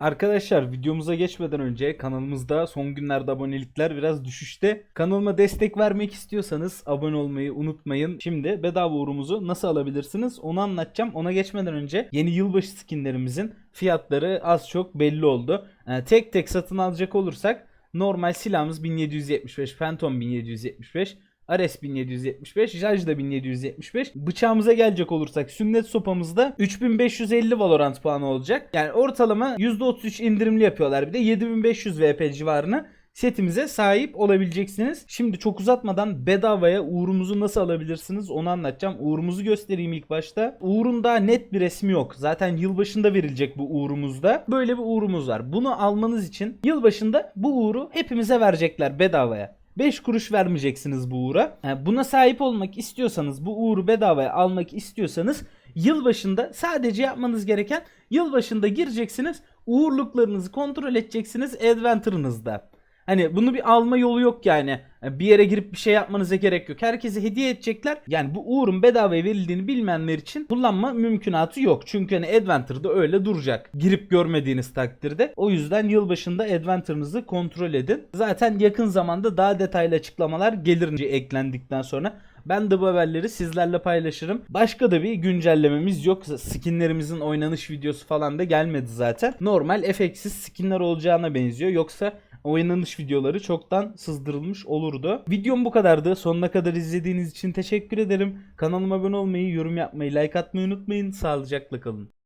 Arkadaşlar videomuza geçmeden önce kanalımızda son günlerde abonelikler biraz düşüşte. Kanalıma destek vermek istiyorsanız abone olmayı unutmayın. Şimdi bedava uğrumuzu nasıl alabilirsiniz onu anlatacağım. Ona geçmeden önce yeni yılbaşı skinlerimizin fiyatları az çok belli oldu. Ee, tek tek satın alacak olursak normal silahımız 1775, Phantom 1775, Ares 1775, Judge da 1775. Bıçağımıza gelecek olursak sünnet sopamızda 3550 Valorant puanı olacak. Yani ortalama %33 indirimli yapıyorlar. Bir de 7500 VP civarına setimize sahip olabileceksiniz. Şimdi çok uzatmadan bedavaya uğurumuzu nasıl alabilirsiniz onu anlatacağım. Uğurumuzu göstereyim ilk başta. Uğurun daha net bir resmi yok. Zaten yılbaşında verilecek bu uğurumuzda. Böyle bir uğurumuz var. Bunu almanız için yılbaşında bu uğuru hepimize verecekler bedavaya. 5 kuruş vermeyeceksiniz bu uğura. Yani buna sahip olmak istiyorsanız, bu uğuru bedavaya almak istiyorsanız yılbaşında sadece yapmanız gereken yılbaşında gireceksiniz. Uğurluklarınızı kontrol edeceksiniz Adventure'ınızda. Hani bunu bir alma yolu yok yani. Yani Bir yere girip bir şey yapmanıza gerek yok. Herkese hediye edecekler. Yani bu uğurun bedavaya verildiğini bilmeyenler için kullanma mümkünatı yok. Çünkü hani Adventure'da öyle duracak. Girip görmediğiniz takdirde. O yüzden yılbaşında Adventure'ınızı kontrol edin. Zaten yakın zamanda daha detaylı açıklamalar gelir eklendikten sonra. Ben de bu haberleri sizlerle paylaşırım. Başka da bir güncellememiz yok. Skinlerimizin oynanış videosu falan da gelmedi zaten. Normal efektsiz skinler olacağına benziyor. Yoksa oynanış videoları çoktan sızdırılmış olurdu. Videom bu kadardı. Sonuna kadar izlediğiniz için teşekkür ederim. Kanalıma abone olmayı, yorum yapmayı, like atmayı unutmayın. Sağlıcakla kalın.